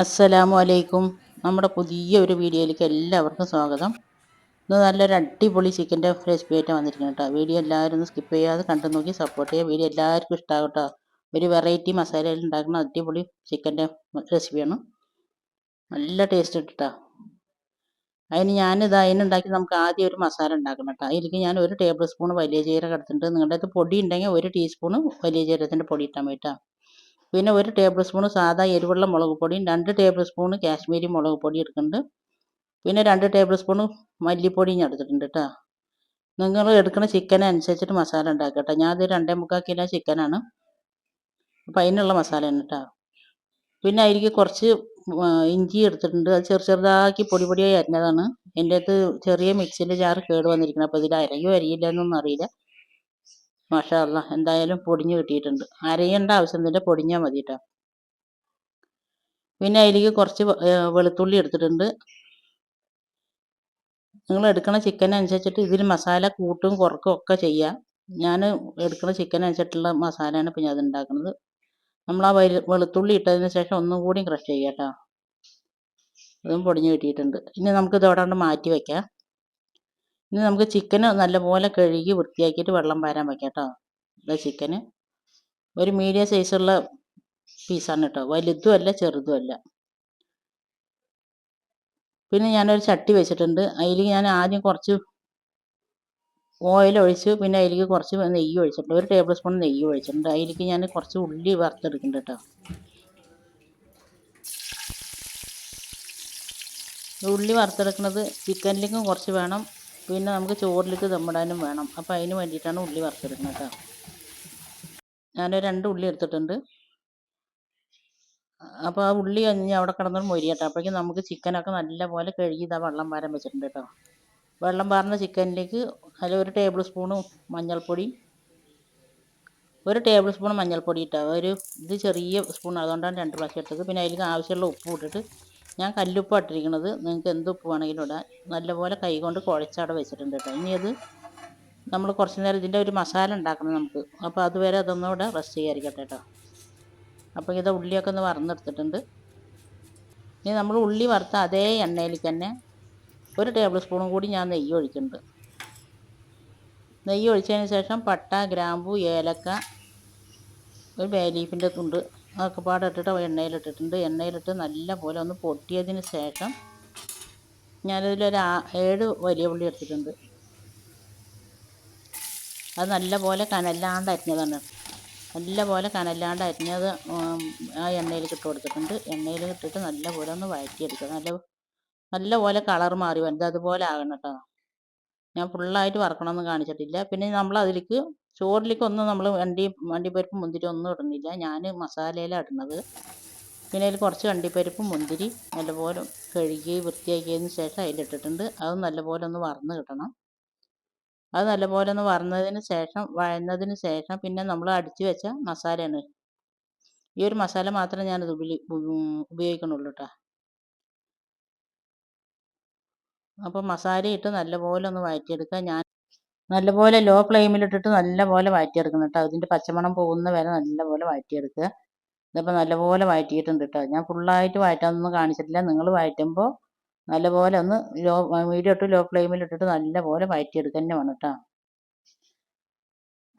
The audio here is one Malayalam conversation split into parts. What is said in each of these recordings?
അസ്സലാമു അലൈക്കും നമ്മുടെ പുതിയ ഒരു വീഡിയോയിലേക്ക് എല്ലാവർക്കും സ്വാഗതം. ഇന്ന് നല്ലൊരു അടിപൊളി ചിക്കന്റെ റെസിപ്പി ആയിട്ട് വന്നിരിക്കുന്നത് കേട്ടോ. വീഡിയോ എല്ലാവരും ഒന്ന് സ്കിപ്പ് ചെയ്യാതെ കണ്ടു നോക്കി സപ്പോർട്ട് ചെയ്യുക. വീഡിയോ എല്ലാവർക്കും ഇഷ്ടമാകും കേട്ടോ. ഒരു വെറൈറ്റി മസാലയിൽ ഉണ്ടാക്കുന്ന അടിപൊളി ചിക്കന്റെ റെസിപ്പിയാണ് നല്ല ടേസ്റ്റ് കേട്ടോ. അതിന് ഞാനിത് അതിനുണ്ടാക്കി നമുക്ക് ആദ്യം ഒരു മസാല ഉണ്ടാക്കണം കേട്ടോ. അതിലേക്ക് ഞാൻ ഒരു ടേബിൾ സ്പൂൺ വലിയ ജീരകം എടുത്തിട്ടുണ്ട്. നിങ്ങളുടെ അടുത്ത് പൊടി ഉണ്ടെങ്കിൽ ഒരു ടീസ്പൂൺ വലിയ ജീരകത്തിന്റെ പൊടി ഇട്ടാൽ മതി കേട്ടോ. പിന്നെ ഒരു ടേബിൾ സ്പൂൺ സാധാ എരിവുള്ള മുളക് പൊടിയും രണ്ട് ടേബിൾ സ്പൂൺ കാശ്മീരി മുളക് പൊടി എടുക്കുന്നുണ്ട്. പിന്നെ രണ്ട് ടേബിൾ സ്പൂൺ മല്ലിപ്പൊടിയും ഞാൻ എടുത്തിട്ടുണ്ട് കേട്ടോ നിങ്ങൾ എടുക്കുന്ന ചിക്കനെ അനുസരിച്ചിട്ട് മസാല ഉണ്ടാക്കുക കേട്ടോ ഞാനത് രണ്ടേ മുക്കാൽ കിലോ ചിക്കനാണ് അപ്പം അതിനുള്ള മസാല തന്നെ കേട്ടോ പിന്നെ അതിലേക്ക് കുറച്ച് ഇഞ്ചി എടുത്തിട്ടുണ്ട്. അത് ചെറു ചെറുതാക്കി പൊടി പൊടിയായി അരിഞ്ഞതാണ്. എന്റെ അടുത്ത് ചെറിയ മിക്സിന്റെ ജാറ് കേട് വന്നിരിക്കണം അപ്പോൾ ഇതിൽ അരയോ അരിയില്ല എന്നൊന്നും അറിയില്ല. മാഷാ എന്തായാലും പൊടിഞ്ഞ് കിട്ടിയിട്ടുണ്ട്. അരയേണ്ട ആവശ്യത്തിന്റെ പൊടിഞ്ഞാൽ മതി കേട്ടോ പിന്നെ അതിലേക്ക് കുറച്ച് വെളുത്തുള്ളി എടുത്തിട്ടുണ്ട്. നിങ്ങൾ എടുക്കുന്ന ചിക്കൻ അനുസരിച്ചിട്ട് ഇതിൽ മസാല കൂട്ടും കുറക്കും ഒക്കെ ചെയ്യാം. ഞാൻ എടുക്കുന്ന ചിക്കൻ അനുസരിച്ചിട്ടുള്ള മസാലയാണ് ഇപ്പം ഞാൻ ഉണ്ടാക്കുന്നത്. നമ്മൾ ആ വെളുത്തുള്ളി ഇട്ടതിന് ശേഷം ഒന്നും കൂടി ക്രഷ് ചെയ്യാം കേട്ടോ. അതും പൊടിഞ്ഞ് കിട്ടിയിട്ടുണ്ട്. ഇനി നമുക്ക് ഇതോടെ മാറ്റി വയ്ക്കാം ഇനി നമുക്ക് ചിക്കന് നല്ലപോലെ കഴുകി വൃത്തിയാക്കിയിട്ട് വെള്ളം പാരാൻ വയ്ക്കാം കേട്ടോ. ഇതാ ചിക്കന് ഒരു മീഡിയം സൈസുള്ള പീസാണ് കേട്ടോ. വലുതും അല്ല ചെറുതും അല്ല. പിന്നെ ഞാനൊരു ചട്ടി വെച്ചിട്ടുണ്ട്. അതിൽ ഞാൻ ആദ്യം കുറച്ച് ഓയിൽ ഒഴിച്ച്. പിന്നെ അതിലേക്ക് കുറച്ച് നെയ്യ് ഒഴിച്ചിട്ടുണ്ട്. ഒരു ടേബിൾ സ്പൂൺ നെയ്യ് ഒഴിച്ചിട്ടുണ്ട്. അതിലേക്ക് ഞാൻ കുറച്ച് ഉള്ളി വറുത്തെടുക്കുന്നുണ്ട് കേട്ടോ. ഉള്ളി വറുത്തെടുക്കുന്നത് ചിക്കനിലേക്കും കുറച്ച് വേണം. പിന്നെ നമുക്ക് ചോറിലേക്ക് ദമ്മിടാനും വേണം. അപ്പോൾ അതിന് വേണ്ടിയിട്ടാണ് ഉള്ളി വറുത്തെടുക്കുന്നത് കേട്ടോ. ഞാൻ രണ്ട് ഉള്ളി എടുത്തിട്ടുണ്ട്. അപ്പോൾ ആ ഉള്ളി കഴിഞ്ഞ് അവിടെ കിടന്നൊരു കേട്ടോ. അപ്പോഴേക്കും നമുക്ക് ചിക്കനൊക്കെ നല്ലപോലെ കഴുകി ഇതാ വെള്ളം പാരാൻ വെച്ചിട്ടുണ്ട് കേട്ടോ. വെള്ളം പാർന്ന ചിക്കനിലേക്ക് അതിൽ ഒരു ടേബിൾ സ്പൂണ് മഞ്ഞൾപ്പൊടി ഒരു ടേബിൾ സ്പൂൺ മഞ്ഞൾപ്പൊടി ഇട്ടാൽ ഒരു ഇത് ചെറിയ സ്പൂൺ അതുകൊണ്ടാണ് രണ്ട് പ്രാവശ്യം ഇട്ടത് പിന്നെ അതിലേക്ക് ആവശ്യമുള്ള ഉപ്പ് ഇട്ടിട്ട് ഞാൻ കല്ലുപ്പ് ഇട്ടിരിക്കുന്നത് നിങ്ങൾക്ക് എന്ത് ഉപ്പ് വേണമെങ്കിലും ഇടാം. നല്ലപോലെ കൈ കൊണ്ട് കുഴച്ചവിടെ വെച്ചിട്ടുണ്ട് കേട്ടോ. ഇനി അത് നമ്മൾ കുറച്ച് നേരം ഇതിന്റെ ഒരു മസാല ഉണ്ടാക്കണം നമുക്ക്. അപ്പോൾ അതുവരെ അതൊന്നുകൂടെ റെസ്റ്റ് ചെയ്യാതിരിക്കട്ടെ കേട്ടോ. അപ്പോൾ ഇത് ഉള്ളിയൊക്കെ ഒന്ന് വറന്നെടുത്തിട്ടുണ്ട്. ഇനി നമ്മൾ ഉള്ളി വറുത്ത അതേ എണ്ണയിൽ തന്നെ ഒരു ടേബിൾ സ്പൂണും കൂടി ഞാൻ നെയ്യ് ഒഴിക്കുന്നുണ്ട്. നെയ്യ് ഒഴിച്ചതിന് ശേഷം പട്ട ഗ്രാമ്പു ഏലക്ക ഒരു ബേ ലീഫിന്റെ തുണ്ട് അതൊക്കെ പാടെ ഇട്ടിട്ട് എണ്ണയിലിട്ടിട്ടുണ്ട്. എണ്ണയിലിട്ട് നല്ല പോലെ ഒന്ന് പൊട്ടിയതിന് ശേഷം ഞാനതിലൊരു ഏഴ് വലിയ ഉള്ളി എടുത്തിട്ടുണ്ട്. അത് നല്ല പോലെ കനല്ലാണ്ട് അരിഞ്ഞതാണ് നല്ല പോലെ കനല്ലാണ്ട് അരിഞ്ഞത് ആ എണ്ണയിൽ ഇട്ട് കൊടുത്തിട്ടുണ്ട്. എണ്ണയിൽ ഇട്ടിട്ട് നല്ല പോലെ ഒന്ന് വഴറ്റിയെടുക്കുക. നല്ല നല്ല പോലെ കളർ മാറി വരുന്നത് അതുപോലെ ആകണം കേട്ടോ. ഞാൻ ഫുള്ളായിട്ട് വറക്കണമെന്ന് കാണിച്ചിട്ടില്ല. പിന്നെ നമ്മൾ അതിലേക്ക് ചോറിലേക്ക് ഒന്നും നമ്മൾ വണ്ടി വണ്ടിപ്പരിപ്പ് മുന്തിരി ഒന്നും ഇടുന്നില്ല. ഞാൻ മസാലയിലാണ് ഇടുന്നത്. പിന്നെ അതിൽ കുറച്ച് വണ്ടിപ്പരിപ്പും മുന്തിരി നല്ലപോലെ കഴുകി വൃത്തിയാക്കിയതിന് ശേഷം അതിലിട്ടിട്ടുണ്ട് അത് നല്ലപോലെ ഒന്ന് വറന്ന് കിട്ടണം. അത് നല്ലപോലെ ഒന്ന് വറന്നതിന് ശേഷം വഴന്നതിന് ശേഷം പിന്നെ നമ്മൾ അടിച്ചു വെച്ച മസാലയാണ്. ഈ ഒരു മസാല മാത്രമേ ഞാനത് ഉപയോഗിക്കണുള്ളൂ കേട്ടോ അപ്പോൾ മസാല ഇട്ട് നല്ലപോലെ ഒന്ന് വഴറ്റിയെടുക്കുക. ഞാൻ നല്ലപോലെ ലോ ഫ്ലെയിമിലിട്ടിട്ട് നല്ലപോലെ വഴറ്റിയെടുക്കണം കേട്ടോ. അതിന്റെ പച്ചമണം പോകുന്ന വരെ നല്ലപോലെ വഴറ്റിയെടുക്കുക ഇതിപ്പോൾ നല്ലപോലെ വഴറ്റിയിട്ടുണ്ട് കേട്ടോ. ഞാൻ ഫുള്ളായിട്ട് വഴറ്റാനൊന്നും കാണിച്ചിട്ടില്ല. നിങ്ങൾ വഴറ്റുമ്പോൾ നല്ലപോലെ ഒന്ന് ലോ മീഡിയം ഇട്ട് ലോ ഫ്ലെയിമിലിട്ടിട്ട് നല്ലപോലെ വഴറ്റിയെടുക്കുക തന്നെ വേണം കേട്ടോ.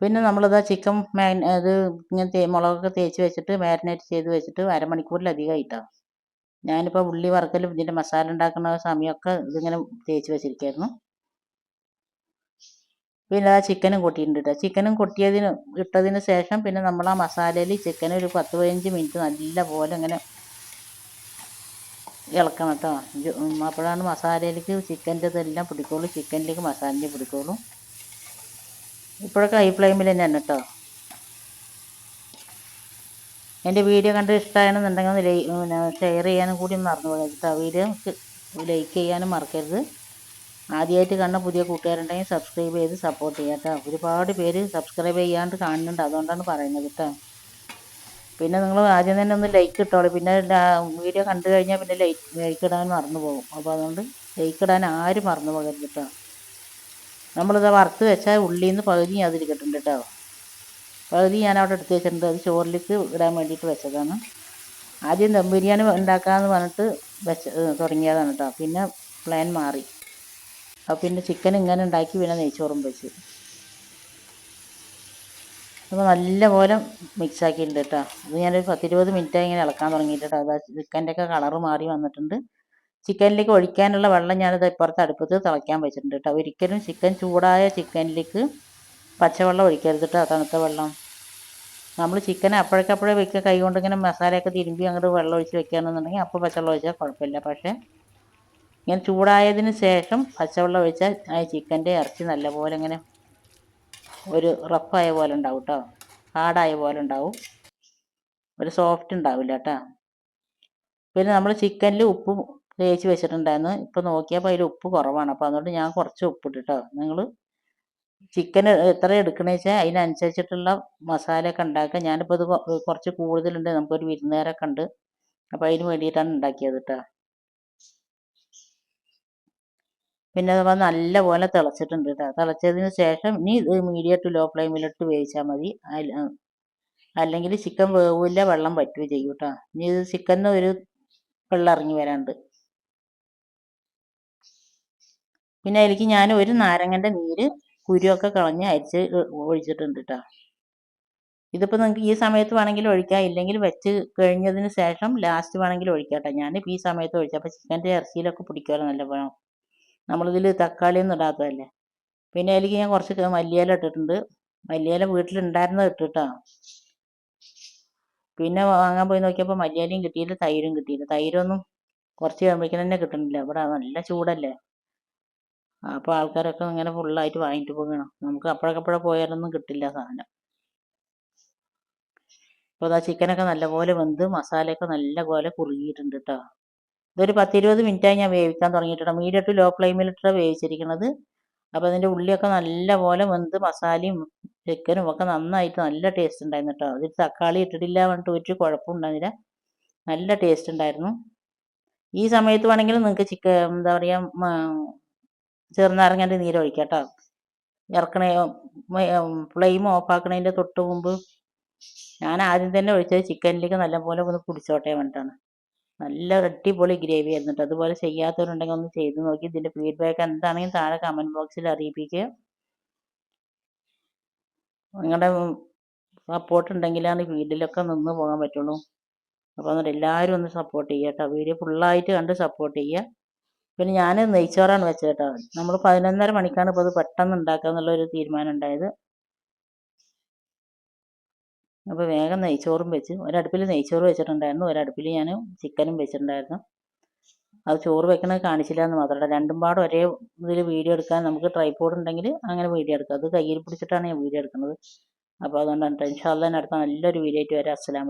പിന്നെ നമ്മളിതാ ചിക്കൻ മാൻ അത് ഇങ്ങനെ മുളകൊക്കെ തേച്ച് വെച്ചിട്ട് മാരിനേറ്റ് ചെയ്ത് വെച്ചിട്ട് അരമണിക്കൂറിലധികമായി ആയിട്ടോ ഞാനിപ്പോൾ ഉള്ളി വറുക്കലും ഇതിന്റെ മസാല ഉണ്ടാക്കുന്ന സമയമൊക്കെ ഇതിങ്ങനെ തേച്ച് വെച്ചിരിക്കുകയായിരുന്നു പിന്നെ ആ ചിക്കനും കൊട്ടിയിട്ടുണ്ട്. കേട്ടോ ചിക്കനും കൊട്ടിയതിന് ഇട്ടതിന് ശേഷം പിന്നെ നമ്മൾ ആ മസാലയിൽ ചിക്കൻ ഒരു പത്ത് പതിനഞ്ച് മിനിറ്റ് നല്ല പോലെ ഇങ്ങനെ ഇളക്കണം കേട്ടോ അപ്പോഴാണ് മസാലയിലേക്ക് ചിക്കന്റെ ഇതെല്ലാം പിടിക്കുള്ളൂ. ചിക്കനിലേക്ക് മസാലയിൽ പിടിക്കുള്ളൂ. ഇപ്പോഴൊക്കെ ഹൈ ഫ്ലെയിമിൽ തന്നെയാണ് കേട്ടോ എന്റെ വീഡിയോ കണ്ട് ഇഷ്ടമാണെന്നുണ്ടെങ്കിൽ ഒന്ന് ഷെയർ ചെയ്യാനും കൂടി മറന്നു പോകരുത് വീഡിയോ ലൈക്ക് ചെയ്യാനും മറക്കരുത്. ആദ്യമായിട്ട് കാണുന്ന പുതിയ കൂട്ടുകാരുണ്ടെങ്കിൽ സബ്സ്ക്രൈബ് ചെയ്ത് സപ്പോർട്ട് ചെയ്യാം കേട്ടോ. ഒരുപാട് പേര് സബ്സ്ക്രൈബ് ചെയ്യാണ്ട് കാണുന്നുണ്ട്. അതുകൊണ്ടാണ് പറയുന്നത് കേട്ടോ. പിന്നെ നിങ്ങൾ ആദ്യം തന്നെ ഒന്ന് ലൈക്ക് ഇട്ടോളൂ. പിന്നെ വീഡിയോ കണ്ടു കഴിഞ്ഞാൽ പിന്നെ ലൈക്ക് ലൈക്ക് ഇടാൻ മറന്നു പോകും. അപ്പോൾ അതുകൊണ്ട് ലൈക്ക് ഇടാൻ ആരും മറന്നു പോകരുത് കേട്ടോ. നമ്മളിത് വറുത്ത് വെച്ചാൽ ഉള്ളിയിൽ നിന്ന് പകുതി അതിരിക്കട്ടുണ്ട് കേട്ടോ. പകുതി ഞാൻ അവിടെ എടുത്ത് വെച്ചിട്ടുണ്ട്. അത് ചോറിലേക്ക് ഇടാൻ വേണ്ടിയിട്ട് വെച്ചതാണ്. ആദ്യം ദം ബിരിയാണി ഉണ്ടാക്കാമെന്ന് പറഞ്ഞിട്ട് വെച്ച് തുടങ്ങിയതാണ് കേട്ടോ. പിന്നെ പ്ലാൻ മാറി. അപ്പോൾ പിന്നെ ചിക്കൻ ഇങ്ങനെ ഉണ്ടാക്കി പിന്നെ നെയ്ച്ചോറും വെച്ച്. അപ്പോൾ നല്ലപോലെ മിക്സ് ആക്കിയിട്ടുണ്ട് കേട്ടോ. അത് ഞാനൊരു പത്തിരുപത് മിനിറ്റായി ഇങ്ങനെ ഇളക്കാൻ തുടങ്ങിയിട്ട് അത് ചിക്കന്റെ ഒക്കെ കളറ് മാറി വന്നിട്ടുണ്ട്. ചിക്കനിലേക്ക് ഒഴിക്കാനുള്ള വെള്ളം ഞാനിത് ഇപ്പുറത്ത് അടുപ്പത്ത് തിളയ്ക്കാൻ വെച്ചിട്ടുണ്ട് കേട്ടോ. ഒരിക്കലും ചിക്കൻ ചൂടായ ചിക്കനിലേക്ക് പച്ചവെള്ളം ഒഴിക്കരുത് കേട്ടോ തണുത്ത വെള്ളം. നമ്മൾ ചിക്കൻ അപ്പോഴേക്കപ്പോഴേ വെക്കുക കൈ കൊണ്ട് ഇങ്ങനെ മസാലയൊക്കെ തിരുമ്പി അങ്ങോട്ട് വെള്ളം ഒഴിച്ച് വെക്കുകയാണെന്നുണ്ടെങ്കിൽ അപ്പോൾ പച്ചവെള്ളം ഒഴിച്ചാൽ കുഴപ്പമില്ല. പക്ഷേ ഇങ്ങനെ ചൂടായതിന് ശേഷം പച്ചവെള്ളം ഒഴിച്ചാൽ ആ ചിക്കന്റെ ഇറച്ചി നല്ലപോലെ ഇങ്ങനെ ഒരു റഫായ പോലെ ഉണ്ടാവും കേട്ടോ ഹാർഡായ പോലെ ഉണ്ടാവും. ഒരു സോഫ്റ്റ് ഉണ്ടാവില്ല കേട്ടോ പിന്നെ നമ്മൾ ചിക്കനിൽ ഉപ്പ് തേച്ച് വെച്ചിട്ടുണ്ടായിരുന്നു. ഇപ്പോൾ നോക്കിയപ്പോൾ അതിൽ ഉപ്പ് കുറവാണ്. അപ്പോൾ അതുകൊണ്ട് ഞാൻ കുറച്ച് ഉപ്പ് കേട്ടോ നിങ്ങൾ ചിക്കൻ എത്ര എടുക്കണമെന്ന് വെച്ചാൽ അതിനനുസരിച്ചിട്ടുള്ള മസാലയൊക്കെ ഉണ്ടാക്കുക. ഞാനിപ്പോൾ ഇത് കുറച്ച് കൂടുതലുണ്ട്. നമുക്കൊരു വിരുന്നുകാരൊക്കെ ഉണ്ട്. അപ്പോൾ അതിന് വേണ്ടിയിട്ടാണ് ഉണ്ടാക്കിയത് കേട്ടോ പിന്നെ അത് നല്ല പോലെ തിളച്ചിട്ടുണ്ട് കേട്ടോ തിളച്ചതിന് ശേഷം ഇനി ഇത് മീഡിയം ടു ലോ ഫ്ലെയിമിലിട്ട് വേവിച്ചാൽ മതി. അല്ലെങ്കിൽ ചിക്കൻ വേവില്ല വെള്ളം പറ്റുകയും ചെയ്യും കേട്ടോ ഇനി ഇത് ചിക്കനിൽ ഒരു വെള്ളം ഇറങ്ങി വരാണ്ട്. പിന്നെ അതിലേക്ക് ഞാൻ ഒരു നാരങ്ങന്റെ നീര് കുരുവൊക്കെ കളഞ്ഞ് അരിച്ച് ഒഴിച്ചിട്ടുണ്ട് കേട്ടോ ഇതിപ്പോൾ നിങ്ങൾക്ക് ഈ സമയത്ത് വേണമെങ്കിൽ ഒഴിക്കാം. ഇല്ലെങ്കിൽ വെച്ച് കഴിഞ്ഞതിന് ശേഷം ലാസ്റ്റ് വേണമെങ്കിൽ ഒഴിക്കാം കേട്ടോ ഞാനിപ്പോൾ ഈ സമയത്ത് ഒഴിച്ചാൽ അപ്പോൾ ചിക്കന്റെ ഇറച്ചിയിലൊക്കെ നല്ല പോലെ നമ്മളിതിൽ തക്കാളിയൊന്നും ഇടാത്തതല്ലേ? പിന്നെ അതിലേക്ക് ഞാൻ കുറച്ച് മല്ലിയില ഇട്ടിട്ടുണ്ട്. മല്ലിയില വീട്ടിലുണ്ടായിരുന്നത് ഇട്ടിട്ടാ. പിന്നെ വാങ്ങാൻ പോയി നോക്കിയപ്പോൾ മല്ലിയിലയും കിട്ടിയില്ല തൈരും കിട്ടിയില്ല. തൈരൊന്നും കുറച്ച് കഴിയുമ്പോഴേക്കും തന്നെ കിട്ടുന്നില്ല. ഇവിടെ നല്ല ചൂടല്ലേ? അപ്പോൾ ആൾക്കാരൊക്കെ ഇങ്ങനെ ഫുള്ളായിട്ട് വാങ്ങിയിട്ട് പോകണം നമുക്ക് അപ്പോഴൊക്കെ പോയാലൊന്നും കിട്ടില്ല സാധനം. അപ്പോൾ അതാ ചിക്കനൊക്കെ നല്ലപോലെ വെന്ത് മസാലയൊക്കെ നല്ലപോലെ കുറുകിയിട്ടുണ്ട് കേട്ടോ ഇതൊരു പത്തിരുപത് മിനിറ്റായി ഞാൻ വേവിക്കാൻ തുടങ്ങിയിട്ടുണ്ട്. മീഡിയം ടു ലോ ഫ്ലെയിമിലിട്ടാണ് വേവിച്ചിരിക്കുന്നത്. അപ്പോൾ അതിന്റെ ഉള്ളിയൊക്കെ നല്ലപോലെ വെന്ത് മസാലയും ചിക്കനും ഒക്കെ നന്നായിട്ട് നല്ല ടേസ്റ്റ് ഉണ്ടായിരുന്നു കേട്ടോ അതിൽ തക്കാളി ഇട്ടിട്ടില്ല പറഞ്ഞിട്ട് ഒരു കുഴപ്പമുണ്ടായിരുന്നില്ല നല്ല ടേസ്റ്റ് ഉണ്ടായിരുന്നു. ഈ സമയത്ത് വേണമെങ്കിൽ നിങ്ങൾക്ക് ചിക്കൻ എന്താ പറയുക ചെറുനാരങ്ങന്റെ നീര് ഒഴിക്കാം കേട്ടോ ഇറക്കണ ഫ്ലെയിം ഓഫാക്കണതിന്റെ തൊട്ട് മുമ്പ് ഞാൻ ആദ്യം തന്നെ ഒഴിച്ചത് ചിക്കനിലേക്ക് നല്ലപോലെ ഒന്ന് കുടിച്ചോട്ടെ വേണ്ടിയിട്ടാണ് നല്ല അടിപൊളി ഗ്രേവി ആയിരുന്നു കേട്ടോ അതുപോലെ ചെയ്യാത്തവരുണ്ടെങ്കിൽ ഒന്ന് ചെയ്ത് നോക്കി. ഇതിന്റെ ഫീഡ്ബാക്ക് എന്താണെങ്കിലും താഴെ കമന്റ് ബോക്സിൽ അറിയിപ്പിക്കുക നിങ്ങളുടെ സപ്പോർട്ട് ഉണ്ടെങ്കിലാണ് വീട്ടിലൊക്കെ നിന്ന് പോകാൻ പറ്റുള്ളൂ. അപ്പോൾ എന്നിട്ട് എല്ലാവരും ഒന്ന് സപ്പോർട്ട് ചെയ്യുക കേട്ടോ. വീഡിയോ ഫുള്ളായിട്ട് കണ്ട് സപ്പോർട്ട് ചെയ്യുക പിന്നെ ഞാൻ നെയ്ച്ചോറാണ് വെച്ചത് കേട്ടോ നമ്മൾ പതിനൊന്നര മണിക്കാണ് ഇപ്പോൾ അത് പെട്ടെന്ന് ഉണ്ടാക്കുക എന്നുള്ളൊരു തീരുമാനം ഉണ്ടായത്. അപ്പോൾ വേഗം നെയ്ച്ചോറും വെച്ച് ഒരടുപ്പിൽ നെയ്ച്ചോറ് വെച്ചിട്ടുണ്ടായിരുന്നു ഒരടുപ്പിൽ ഞാൻ ചിക്കനും വെച്ചിട്ടുണ്ടായിരുന്നു. അത് ചോറ് വെക്കണത് കാണിച്ചില്ല എന്ന് മാത്രമല്ല രണ്ടും പാടും ഒരേ ഇതിൽ വീഡിയോ എടുക്കാൻ നമുക്ക് ട്രൈപോഡ് ഉണ്ടെങ്കിൽ അങ്ങനെ വീഡിയോ എടുക്കാം. അത് കയ്യിൽ പിടിച്ചിട്ടാണ് ഞാൻ വീഡിയോ എടുക്കുന്നത്. അപ്പോൾ അതുകൊണ്ടാണ് ഇൻഷാല്ലാൻ അടുത്ത നല്ലൊരു വീഡിയോ ആയിട്ട് വരാം. അസ്സലാമു അലൈക്കും.